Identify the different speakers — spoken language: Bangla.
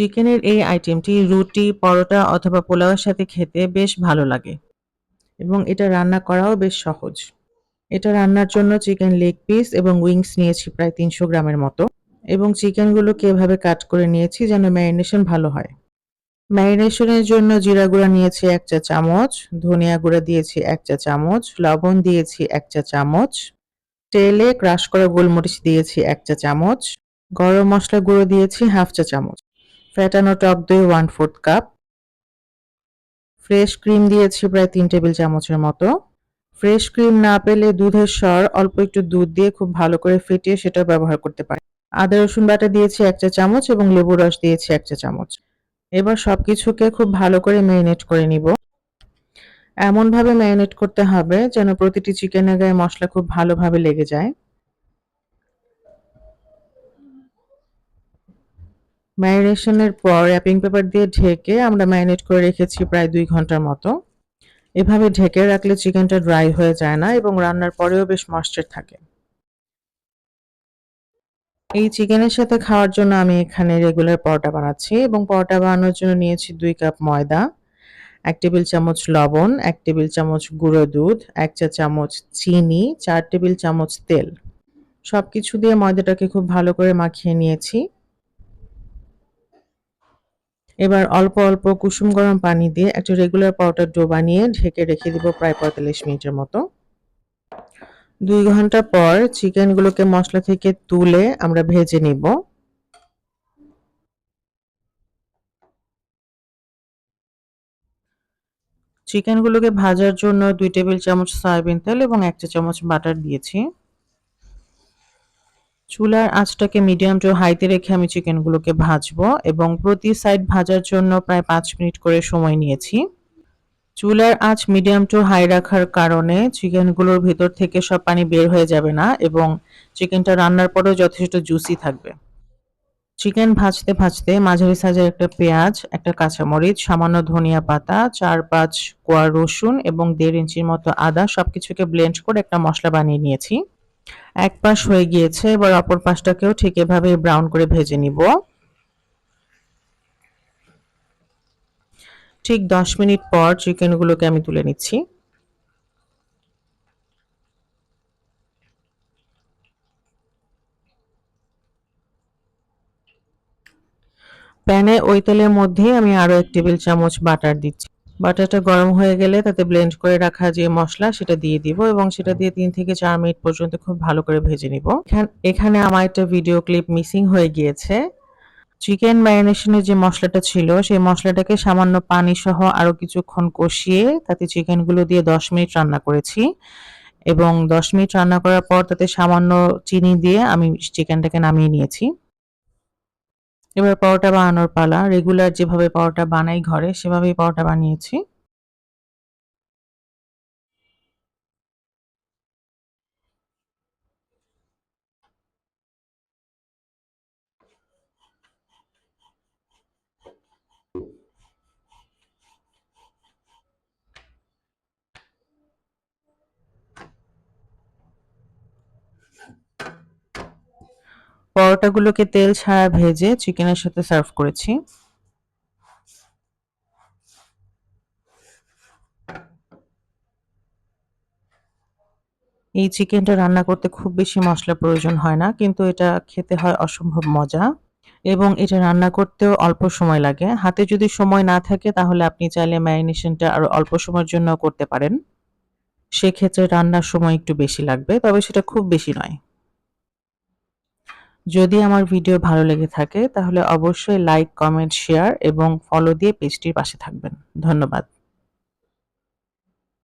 Speaker 1: চিকেনের এই আইটেমটি রুটি, পরোটা অথবা পোলাওয়ের সাথে খেতে বেশ ভালো লাগে এবং এটা রান্না করাও বেশ সহজ। এটা রান্নার জন্য চিকেন লেগ পিস এবং উইংস নিয়েছি প্রায় তিনশো গ্রামের মতো এবং চিকেনগুলোকে এভাবে কাট করে নিয়েছি যেন ম্যারিনেশন ভালো হয়। ম্যারিনেশনের জন্য জিরা গুঁড়া নিয়েছি এক চা চামচ, ধনিয়া গুঁড়া দিয়েছি এক চা চামচ, লবণ দিয়েছি এক চা চামচ, তেলে ক্রাশ করা গোলমরিচ দিয়েছি এক চা চামচ, গরম মশলা গুঁড়ো দিয়েছি হাফ চা চামচ। ফ্যাটানো টক দই one fourth cup fresh cream দিয়েছি প্রায় তিন টেবিল চামচের মতো। ফ্রেশ ক্রিম না পেলে দুধের স্বর অল্প একটু দুধ দিয়ে খুব ভালো করে ফেটিয়ে সেটা ব্যবহার করতে পারে। আদা, রসুন বাটা দিয়েছি এক চা চামচ এবং লেবু রস দিয়েছি এক চা চামচ। এবার সবকিছুকে খুব ভালো করে ম্যারিনেট করে নিব। এমনভাবে ম্যারিনেট করতে হবে যেন প্রতিটি চিকেনের গায়ে মশলা খুব ভালোভাবে লেগে যায়। ম্যারিনেশনের পর র্যাপিং পেপার দিয়ে ঢেকে আমরা ম্যারিনেট করে রেখেছি প্রায় দুই ঘণ্টার মতো। এভাবে ঢেকে রাখলে চিকেনটা ড্রাই হয়ে যায় না এবং রান্নার পরেও বেশ ময়েশ্চার থাকে। এই চিকেনের সাথে খাওয়ার জন্য আমি এখানে রেগুলার পরোটা বানাচ্ছি এবং পরোটা বানানোর জন্য নিয়েছি দুই কাপ ময়দা, এক টেবিল চামচ লবণ, এক টেবিল চামচ গুঁড়ো দুধ, এক চা চামচ চিনি, চার টেবিল চামচ তেল। সব কিছু দিয়ে ময়দাটাকে খুব ভালো করে মাখিয়ে নিয়েছি। এবার অল্প অল্প কুসুম গরম পানি দিয়ে একটা রেগুলার পাউডার ডো বানিয়ে ঢেকে রেখে দিব প্রায় পঁয়তাল্লিশ মিনিটের মতো। দুই ঘণ্টা পর চিকেনগুলোকে মশলা থেকে তুলে আমরা ভেজে নিব। চিকেনগুলোকে ভাজার জন্য দুই টেবিল চামচ সয়াবিন তেল এবং একটা চামচ বাটার দিয়েছি। চুলার আঁচটাকে মিডিয়াম টু হাইতে রেখে আমি চিকেনগুলোকে ভাজবো এবং প্রতি সাইড ভাজার জন্য প্রায় পাঁচ মিনিট করে সময় নিয়েছি। চুলার আঁচ মিডিয়াম টু হাই রাখার কারণে চিকেনগুলোর ভেতর থেকে সব পানি বের হয়ে যাবে না এবং চিকেনটা রান্নার পরেও যথেষ্ট জুসি থাকবে। চিকেন ভাজতে ভাজতে মাঝারি সাইজের একটা পেঁয়াজ, একটা কাঁচামরিচ, সামান্য ধনিয়া পাতা, চার পাঁচ কোয়া রসুন এবং দেড় ইঞ্চির মতো আদা সবকিছুকে ব্লেন্ড করে একটা মশলা বানিয়ে নিয়েছি। এক পাশ হয়ে গিয়েছে, এবার অপর পাশটাকেও ঠিক এভাবে ব্রাউন করে ভেজে নিব। ঠিক দশ মিনিট পর চিকেনগুলোকে আমি তুলে নিচ্ছি। প্যানে ওই তেলের মধ্যে আমি আরও এক টেবিল চামচ বাটার দিচ্ছি। বাটারটা গরম হয়ে গেলে তাতে ব্লেন্ড করে রাখা যে মশলা সেটা দিয়ে দিব এবং সেটা দিয়ে তিন থেকে চার মিনিট পর্যন্ত খুব ভালো করে ভেজে নিব। এখানে আমার একটা ভিডিও ক্লিপ মিসিং হয়ে গিয়েছে। চিকেন ম্যারিনেশনের যে মশলাটা ছিল, সেই মশলাটাকে সামান্য পানি সহ আরও কিছুক্ষণ কষিয়ে তাতে চিকেনগুলো দিয়ে দশ মিনিট রান্না করেছি। এবং দশ মিনিট রান্না করার পর তাতে সামান্য চিনি দিয়ে আমি চিকেনটাকে নামিয়ে নিয়েছি। এবার পরোটা বানানোর পালা। রেগুলার যেভাবে পরোটা বানাই ঘরে সেভাবেই পরোটা বানিয়েছি। পরোটাগুলোকে তেল ছাড়া ভেজে চিকেনের সাথে সার্ভ করেছি। এই চিকেনটা রান্না করতে খুব বেশি মশলা প্রয়োজন হয় না, কিন্তু এটা খেতে হয় অসম্ভব মজা এবং এটা রান্না করতেও অল্প সময় লাগে। হাতে যদি সময় না থাকে তাহলে আপনি চাইলে ম্যারিনেশনটা আরও অল্প সময়ের জন্য করতে পারেন। সেক্ষেত্রে রান্নার সময় একটু বেশি লাগবে, তবে সেটা খুব বেশি নয়। যদি আমার ভিডিও ভালো লেগে থাকে, তাহলে অবশ্যই লাইক কমেন্ট শেয়ার এবং ফলো দিয়ে পেজটির পাশে থাকবেন। ধন্যবাদ।